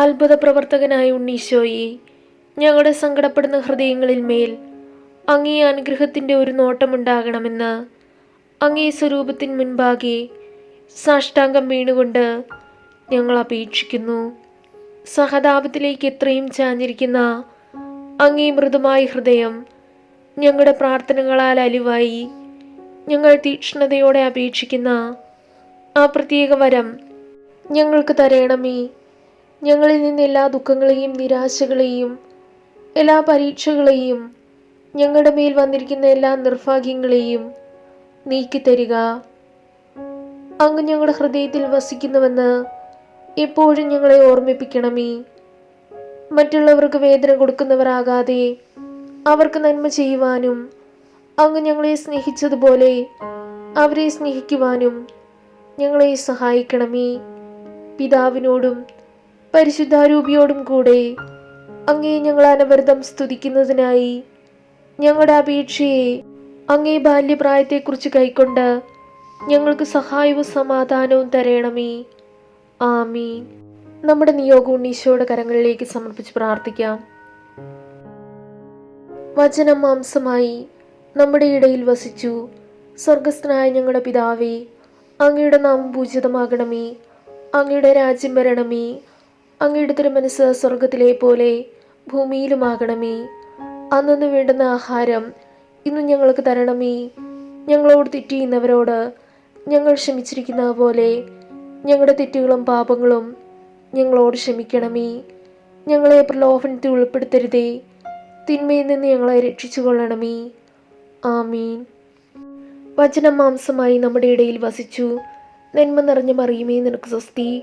അത്ഭുത പ്രവർത്തകനായ ഉണ്ണീശോയെ ഞങ്ങളുടെ സങ്കടപ്പെടുന്ന ഹൃദയങ്ങളിൽ മേൽ അങ്ങേ അനുഗ്രഹത്തിന്റെ ഒരു നോട്ടമുണ്ടാകണമെന്ന് അങ്ങേ സ്വരൂപത്തിന് മുൻപാകെ സാഷ്ടാംഗം വീണുകൊണ്ട് ഞങ്ങൾ അപേക്ഷിക്കുന്നു. സഹതാപത്തിലേക്ക് എത്രയും ചാഞ്ഞിരിക്കുന്ന അങ്ങേ മൃദുമായ ഹൃദയം ഞങ്ങളുടെ പ്രാർത്ഥനകളാൽ അലിവായി ഞങ്ങൾ തീക്ഷ്ണതയോടെ അപേക്ഷിക്കുന്ന ആ പ്രത്യേക വരം ഞങ്ങൾക്ക് തരയണമേ ഞങ്ങളിൽ നിന്ന് എല്ലാ ദുഃഖങ്ങളെയും നിരാശകളെയും എല്ലാ പരീക്ഷകളെയും ഞങ്ങളുടെ മേൽ വന്നിരിക്കുന്ന എല്ലാ നിർഭാഗ്യങ്ങളെയും നീക്കിത്തരിക. അങ്ങ് ഞങ്ങളുടെ ഹൃദയത്തിൽ വസിക്കുന്നുവെന്ന് എപ്പോഴും ഞങ്ങളെ ഓർമ്മിപ്പിക്കണമേ. മറ്റുള്ളവർക്ക് വേദന കൊടുക്കുന്നവരാകാതെ അവർക്ക് നന്മ ചെയ്യുവാനും അങ്ങ് ഞങ്ങളെ സ്നേഹിച്ചതുപോലെ അവരെ സ്നേഹിക്കുവാനും ഞങ്ങളെ സഹായിക്കണമേ. പിതാവിനോടും പരിശുദ്ധാരൂപിയോടും കൂടെ അങ്ങേ ഞങ്ങൾ അനവരതം സ്തുതിക്കുന്നതിനായി ഞങ്ങളുടെ അപേക്ഷയെ അങ്ങേ ബാല്യപ്രായത്തെക്കുറിച്ച് കൈക്കൊണ്ട് ഞങ്ങൾക്ക് സഹായവും സമാധാനവും തരയണമേ ആമീൻ. നമ്മുടെ നിയോഗവും ഈശോയുടെ കരങ്ങളിലേക്ക് സമർപ്പിച്ച് പ്രാർത്ഥിക്കാം. വചനം മാംസമായി നമ്മുടെ ഇടയിൽ വസിച്ചു സ്വർഗസ്ഥനായ ഞങ്ങളുടെ പിതാവേ അങ്ങയുടെ നാമം പൂജിതമാകണമേ അങ്ങയുടെ രാജ്യം വരണമേ അങ്ങയുടെ തിരുമനസ് സ്വർഗത്തിലെ പോലെ ഭൂമിയിലുമാകണമേ. അന്നു വേണ്ടുന്ന ആഹാരം ഇന്ന് ഞങ്ങൾക്ക് തരണമേ. ഞങ്ങളോട് തെറ്റ് ചെയ്യുന്നവരോട് ഞങ്ങൾ ക്ഷമിച്ചിരിക്കുന്ന പോലെ ഞങ്ങളുടെ തെറ്റുകളും പാപങ്ങളും ഞങ്ങളോട് ക്ഷമിക്കണമേ. ഞങ്ങളെ പ്രലോഭനത്തിൽ ഉൾപ്പെടുത്തരുതേ. തിന്മയിൽ നിന്ന് ഞങ്ങളെ രക്ഷിച്ചു കൊള്ളണമേ ആമീൻ. വചനം മാംസമായി നമ്മുടെ ഇടയിൽ വസിച്ചു. നന്മ നിറഞ്ഞ മറിയുമേ നിനക്ക് സ്വസ്തി.